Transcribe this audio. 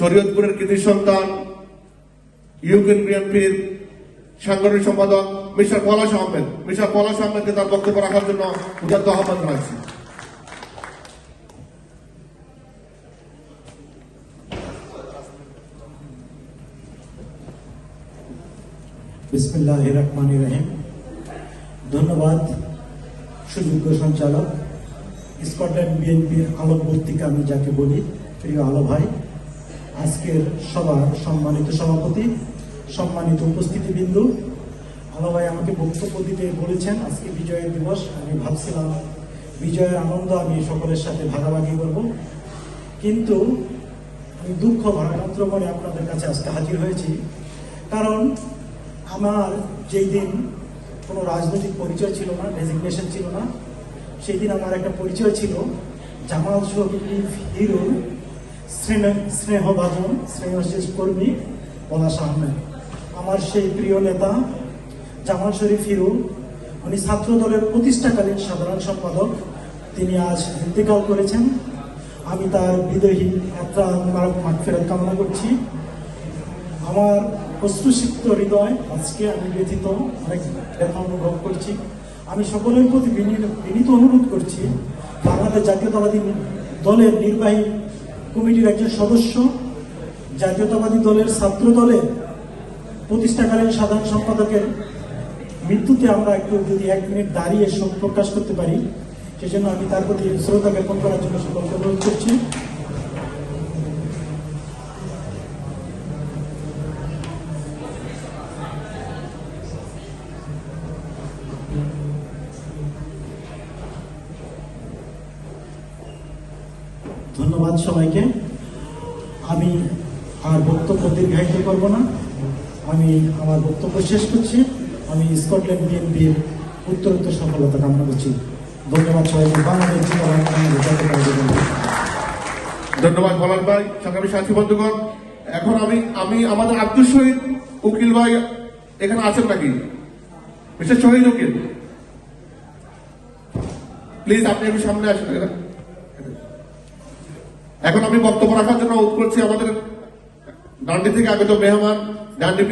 শরীয়তপুরের কৃতি সন্তান ইউক্রেন বিএনপির সাংগঠনিক সম্পাদক মিস্টার পলাশ আহমেদ। মিস্টার পলাশ আহমেদকে তার বক্তব্য রাখার জন্য উদাত্ত আহ্বান জানাচ্ছি। বিসমিল্লাহ রহমান রহিম। ধন্যবাদ, সুযোগ্য সঞ্চালক। স্কটল্যান্ড বিএনপির আলোকবর্তিকা আমি যাকে বলি, প্রিয় আলো ভাই আজকের সবার সম্মানিত সভাপতি, সম্মানিত উপস্থিতিবৃন্দু আলো ভাই আমাকে বক্তব্য দিতে বলেছেন, আজকে বিজয়ের দিবস, আমি ভাবছিলাম বিজয়ের আনন্দ আমি সকলের সাথে ভাগাভাগি করব। কিন্তু আমি দুঃখ ভারাক্রান্ত মনে আপনাদের কাছে আজকে হাজির হয়েছি, কারণ আমার যেই দিন কোনো রাজনৈতিক পরিচয় ছিল না ডেজিগনেশন ছিল না, সেই দিন আমার একটা পরিচয় ছিল, জামাল শরীফ হিরো স্নেহভাজন, স্নেহশেষ কর্মী পলাশ আহমেদ। আমার সেই প্রিয় নেতা, জামাল শরীফ হিরো উনি ছাত্র দলের প্রতিষ্ঠাকালীন সাধারণ সম্পাদক। তিনি আজ ইন্তেকাল করেছেন। আমি তার বিদেহী যাত্রা মাগফেরত কামনা করছি। আমার অশ্রুসিক্ত হৃদয় আজকে আমি ব্যথিত, অনেক ব্যথা অনুভব করছি। আমি সকলের প্রতি বিনী- বিনীত অনুরোধ করছি, বাংলাদেশ জাতীয়তাবাদী দলের নির্বাহী কমিটির একজন সদস্য, জাতীয়তাবাদী দলের ছাত্র দলের প্রতিষ্ঠাকালীন সাধারণ সম্পাদকের মৃত্যুতে আমরা একটু যদি এক মিনিট দাঁড়িয়ে শোক প্রকাশ করতে পারি, সেজন্য আমি তার প্রতি শ্রদ্ধা জ্ঞাপন করার জন্য সকলকে অনুরোধ করছি। ধন্যবাদ সবাইকে। আমি আর বক্তব্য দীর্ঘায়িত করব না। আমি আমার বক্তব্য শেষ করছি। আমি স্কটল্যান্ড বিএনপির উত্তরোত্তর সফলতা কামনা করছি। ধন্যবাদ সবাইকে। বাংলাদেশ। ধন্যবাদ পলাশ ভাই, সংগ্রামী সাথী বন্ধুগণ। এখন আমি আমি আমাদের আব্দুল শহীদ উকিল ভাই এখানে আছেন নাকি? মিস্টার শহীদ উকিল। প্লিজ আপনি একটু সামনে আসেন। এখন আমি বক্তব্য রাখার জন্য অনুরোধ করছি আমাদের ডান্ডি থেকে আগত মেহমান ডান্ডি